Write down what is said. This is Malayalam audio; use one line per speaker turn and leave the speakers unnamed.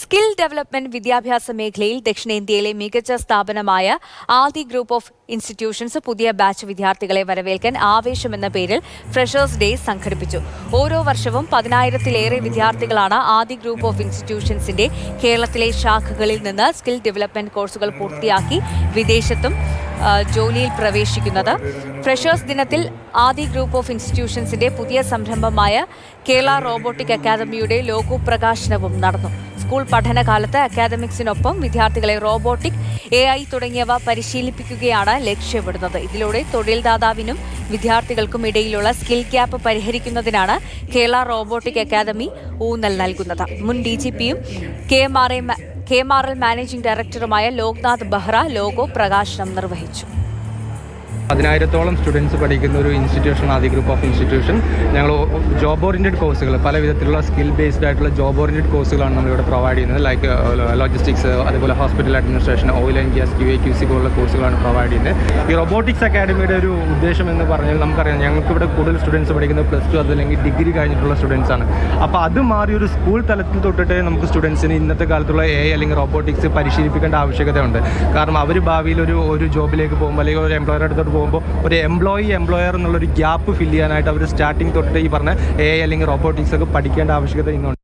സ്കിൽ ഡെവലപ്മെന്റ് വിദ്യാഭ്യാസ മേഖലയിൽ ദക്ഷിണേന്ത്യയിലെ മികച്ച സ്ഥാപനമായ ആദി ഗ്രൂപ്പ് ഓഫ് ഇൻസ്റ്റിറ്റ്യൂഷൻസ് പുതിയ ബാച്ച് വിദ്യാർത്ഥികളെ വരവേൽക്കാൻ ആവേശമെന്ന പേരിൽ ഫ്രഷേഴ്സ് ഡേ സംഘടിപ്പിച്ചു. ഓരോ വർഷവും പതിനായിരത്തിലേറെ വിദ്യാർത്ഥികളാണ് ആദി ഗ്രൂപ്പ് ഓഫ് ഇൻസ്റ്റിറ്റ്യൂഷൻസിന്റെ കേരളത്തിലെ ശാഖകളിൽ നിന്ന് സ്കിൽ ഡെവലപ്മെന്റ് കോഴ്സുകൾ പൂർത്തിയാക്കി വിദേശത്തും ജോലിയിൽ പ്രവേശിക്കുന്നത്. ഫ്രഷേഴ്സ് ദിനത്തിൽ ആദി ഗ്രൂപ്പ് ഓഫ് ഇൻസ്റ്റിറ്റ്യൂഷൻസിന്റെ പുതിയ സംരംഭമായ കേരള റോബോട്ടിക് അക്കാദമിയുടെ ലോഗോ പ്രകാശനവും നടന്നു. സ്കൂൾ പഠനകാലത്ത് അക്കാദമിക്സിനൊപ്പം വിദ്യാർത്ഥികളെ റോബോട്ടിക് എ ഐ തുടങ്ങിയവ പരിശീലിപ്പിക്കുകയാണ് ലക്ഷ്യമിടുന്നത്. ഇതിലൂടെ തൊഴിൽദാതാവിനും വിദ്യാർത്ഥികൾക്കും ഇടയിലുള്ള സ്കിൽ ഗ്യാപ്പ് പരിഹരിക്കുന്നതിനാണ് കേരള റോബോട്ടിക് അക്കാദമി ഊന്നൽ നൽകുന്നത്. മുൻ ഡി ജി പിയും K M R A K M R L managing ഡയറക്ടറുമായ ലോക്നാഥ് ബെഹ്റ ലോഗോ പ്രകാശനം നിർവഹിച്ചു.
പതിനായിരത്തോളം സ്റ്റുഡൻസ് പഠിക്കുന്ന ഒരു ഇൻസ്റ്റിറ്റ്യൂഷൻ ആദ്യ ഗ്രൂപ്പ് ഓഫ് ഇൻസ്റ്റിറ്റ്യൂഷൻ ഞങ്ങൾ ജോബ് ഓറിയന്റഡ് കോഴ്സുകൾ പല വിധത്തിലുള്ള സ്കിൽ ബേസ്ഡ് ആയിട്ടുള്ള ജോബ് ഓറിയന്റഡ് കോഴ്സുകളാണ് നമ്മളിവിടെ പ്രൊവൈഡ് ചെയ്യുന്നത്. ലൈക്ക് ലോജിസ്റ്റിക്സ് അതുപോലെ hospital administration oil and gas Q A Q C പോലുള്ള കോഴ്സുകളാണ് പ്രൊവൈഡ് ചെയ്യുന്നത്. ഈ റോബോട്ടിക്സ് അക്കാഡമിയുടെ ഒരു ഉദ്ദേശം എന്ന് പറഞ്ഞാൽ നമുക്കറിയാം ഞങ്ങൾക്ക് ഇവിടെ കൂടുതൽ സ്റ്റുഡൻസ് പഠിക്കുന്ന പ്ലസ് ടു അതല്ലെങ്കിൽ ഡിഗ്രി കഴിഞ്ഞിട്ടുള്ള സ്റ്റുഡൻസ് ആണ്. അപ്പോൾ അത് മാറി ഒരു സ്കൂൾ തലത്തിൽ തൊട്ടിട്ട് നമുക്ക് സ്റ്റുഡൻസിന് ഇന്നത്തെ കാലത്തുള്ള എ അല്ലെങ്കിൽ റോബോട്ടിക്സ് പരിശീലിപ്പിക്കേണ്ട ആവശ്യകതയുണ്ട്. കാരണം അവർ ഭാവിയിൽ ഒരു ഒരു ജോബിലേക്ക് പോകുമ്പോൾ അല്ലെങ്കിൽ ഒരു എംപ്ലോയർ എംപ്ലോയറുടെ അടുത്തോട്ട് പോകുമ്പോൾ ഒരു എംപ്ലോയി എംപ്ലോയർ എന്നുള്ളൊരു ഗ്യാപ്പ് ഫില്ല് ചെയ്യാനായിട്ട് അവർ സ്റ്റാർട്ടിങ് തൊട്ട് ഈ പറഞ്ഞ എ അല്ലെങ്കിൽ റോബോട്ടിക്സ് ഒക്കെ പഠിക്കേണ്ട ആവശ്യകത ഇന്നുണ്ട്.